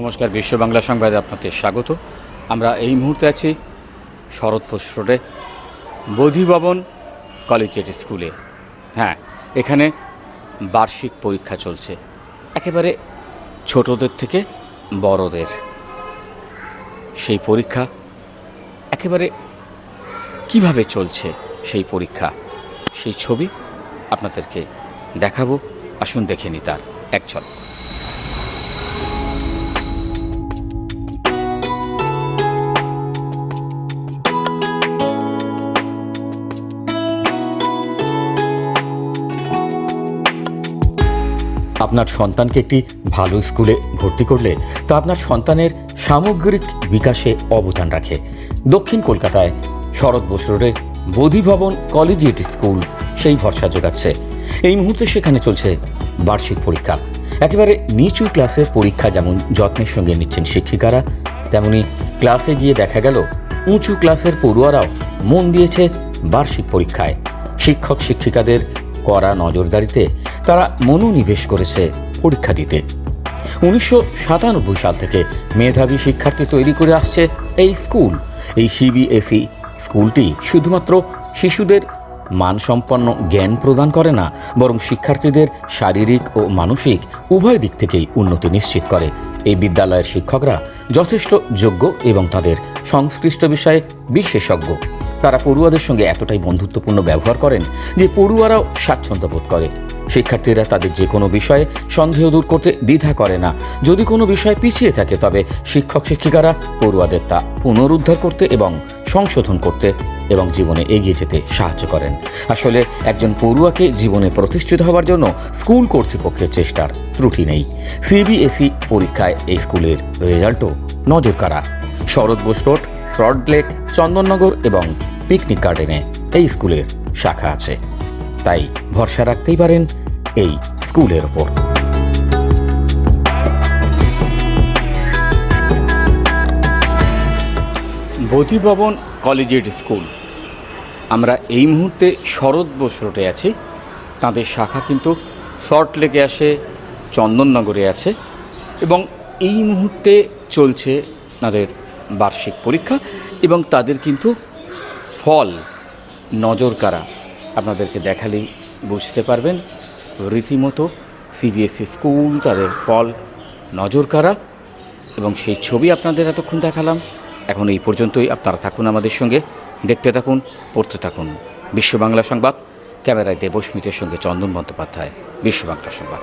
নমস্কার, বিশ্ব বাংলা সংবাদে আপনাদের স্বাগত। আমরা এই মুহূর্তে আছি শরৎপুর রোডে বোধিভবন কলেজিয়েট স্কুলে। হ্যাঁ এখানে বার্ষিক পরীক্ষা চলছে, একেবারে ছোটদের থেকে বড়দের। সেই পরীক্ষা একেবারে কীভাবে চলছে সেই পরীক্ষা? সেই ছবি আপনাদেরকে দেখাবো, আসুন দেখে নি তার এক ঝলক আপনার সন্তানকে একটি ভালো স্কুলে ভর্তি করলে তা আপনার সন্তানের সামগ্রিক বিকাশে অবদান রাখে। দক্ষিণ কলকাতায় শরৎ বোস রোডে বোধিভবন কলেজিয়েট স্কুল সেই ভরসা যোগাচ্ছে। এই মুহূর্তে সেখানে চলছে বার্ষিক পরীক্ষা। একেবারে নিচু ক্লাসের পরীক্ষা যেমন যত্নের সঙ্গে নিচ্ছেন শিক্ষিকারা, তেমনি ক্লাসে গিয়ে দেখা গেল উঁচু ক্লাসের পড়ুয়ারাও মন দিয়েছে বার্ষিক পরীক্ষায়। শিক্ষক, শিক্ষিকাদের কড়া নজরদারিতে তারা মনোনিবেশ করেছে পরীক্ষা দিতে। উনিশশো সাতানব্বই সাল থেকে মেধাবী শিক্ষার্থী তৈরি করে আসছে এই স্কুল। এই সিবিএসই স্কুলটি শুধুমাত্র শিশুদের মানসম্পন্ন জ্ঞান প্রদান করে না, বরং শিক্ষার্থীদের শারীরিক ও মানসিক উভয় দিক থেকেই উন্নতি নিশ্চিত করে। এই বিদ্যালয়ের শিক্ষকরা যথেষ্ট যোগ্য এবং তাদের সংশ্লিষ্ট বিষয়ে বিশেষজ্ঞ। তারা পড়ুয়াদের সঙ্গে এতটাই বন্ধুত্বপূর্ণ ব্যবহার করেন যে পড়ুয়ারাও স্বাচ্ছন্দ্য বোধ করে। শিক্ষার্থীরা তাদের যে কোনো বিষয়ে সন্দেহ দূর করতে দ্বিধা করে না। যদি কোনো বিষয় পিছিয়ে থাকে, তবে শিক্ষক, শিক্ষিকারা পড়ুয়াদের তা পুনরুদ্ধার করতে এবং সংশোধন করতে এবং জীবনে এগিয়ে যেতে সাহায্য করেন। আসলে একজন পড়ুয়াকে জীবনে প্রতিষ্ঠিত হওয়ার জন্য স্কুল কর্তৃপক্ষের চেষ্টার ত্রুটি নেই। সিবিএসই পরীক্ষায় এই স্কুলের রেজাল্টও নজর কাড়া শরৎ বোস রোড ফ্রড লেক, চন্দননগর এবং পিকনিক গার্ডেনে এই স্কুলের শাখা আছে। তাই ভরসা রাখতেই পারেন এই স্কুলের ওপর। Bodhibhaban collegiate school. আমরা এই মুহূর্তে শরৎ বোস রোডে আছি। তাদের শাখা কিন্তু শর্ট লেগে আসে, চন্দননগরে আছে এবং এই মুহূর্তে চলছে তাদের বার্ষিক পরীক্ষা এবং তাদের কিন্তু ফল নজর কারা আপনাদেরকে দেখালেই বুঝতে পারবেন। রীতিমতো সিবিএসসি স্কুল তাদের ফল নজর কারা এবং সেই ছবি আপনাদের এতক্ষণ দেখালাম। এখন এই পর্যন্তই। আপনারা থাকুন আমাদের সঙ্গে, দেখতে থাকুন, পড়তে থাকুন। বিশ্ব বাংলা সংবাদ, ক্যামেরায় দেবস্মিতের সঙ্গে চন্দন বন্দ্যোপাধ্যায়, বিশ্ব বাংলা সংবাদ।